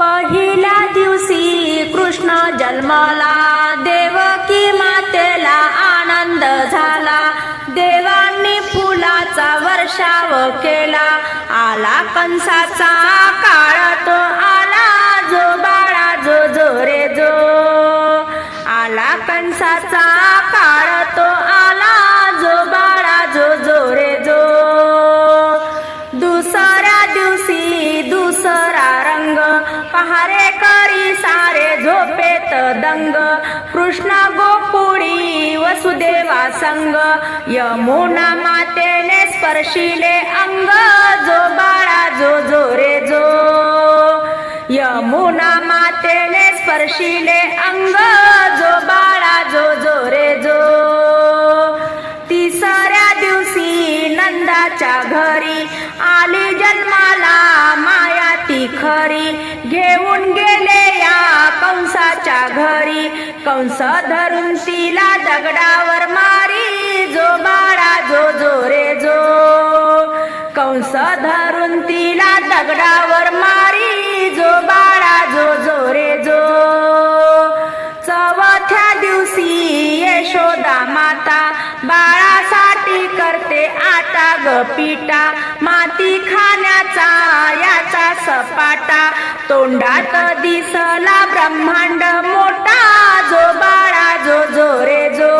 पहिल्या दिवशी कृष्ण जन्मला देवकी मातेला आनंद झाला. देवांनी फुलाचा वर्षाव केला. आला कंसाचा काळ तो आला जो बाळा जो जो रे जो. आला कंसाचा दंग कृष्णा गोपुळी वसुदेवा संग। यमुना मातेने स्पर्शिले अंग। जो बाळा जो जो रे जो। यमुना मातेने स्पर्शिले अंग। जो बाळा जो जो रे जो। तिसऱ्या दिवशी नंदाच्या घरी आली जन्माला माया ती खरी। घेऊन गेले त्या कंसाच्या घरी कंस धरून तिला दगडावर मारी जो बाळा जो जो रे जो. कंस धरून तिला दगडावर मारी जो बाळा जो जो रे जो. चौथ्या दिवशी यशोदा माता बाळासाठी करते आता ग पिटा माती खाण्याचा याचा सपाट. तोंडात दिसला ब्रह्मांड मोठा जो बाळा जो जो रे जो.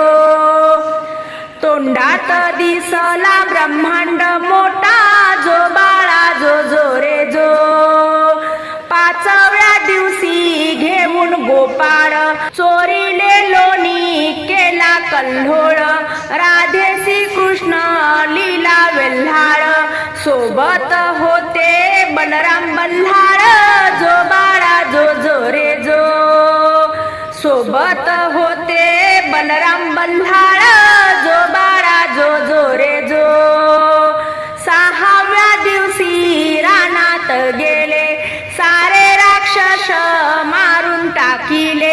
तोंडात दिसला ब्रह्मांड मोठा जो बाळा जो जो रे जो. पाचव्या दिवशी घेऊन गोपाळ चोरीले लोणी केला कल्होळ राधेसी सोबत होते बलराम बल्हाळ जो बाळा जो जो रे जो. सहाव्या दिवशी रानात गेले सारे राक्षस मारून टाकिले.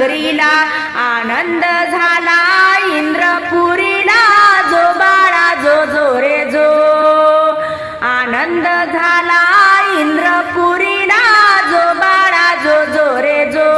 नगरीला आनंद झाला. इंद्रपुरीला जो बाळा जो जो रे जो. आनंद झाला. इंद्रपुरीला जो बाळा जो जो रे जो.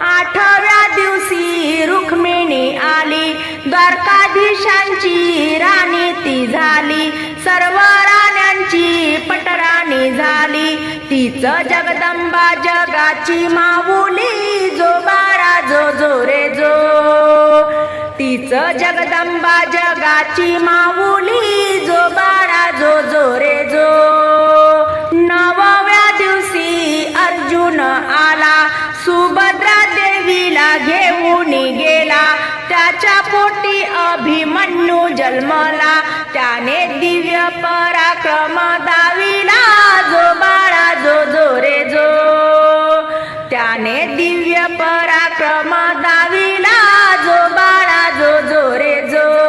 आठव्या दिवशी रुक्मिणी आली. द्वारकाधीशांची राणी ती झाली. सर्व राण्यांची पटराणी झाली. तीच जगदंबा जगाची माऊली. जो बारा जो जो रे जो. तीच जगदंबा जगाची माऊली जो बारा जो जो रे जो. नवव्या दिवशी अर्जुन आला सुभद्रा देवीला घेऊन गेला. त्याच्या पोटी अभिमन्यू जन्मला. त्याने दिव्य पराक्रम दाविला. दिव्य पराक्रम दाविला जो बाळा जो जो रे जो.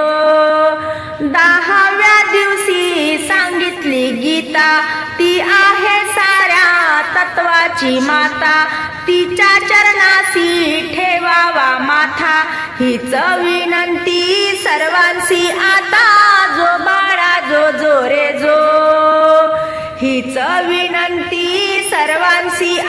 दहाव्या दिवशी सांगितली गीता ती आहे साऱ्या तत्वाची माता. तिच्या चरणाशी ठेवावा माथा. हीच विनंती सर्वांशी आता. जो बाळा जो जो रे जो. हीच विनंती सर्वांशी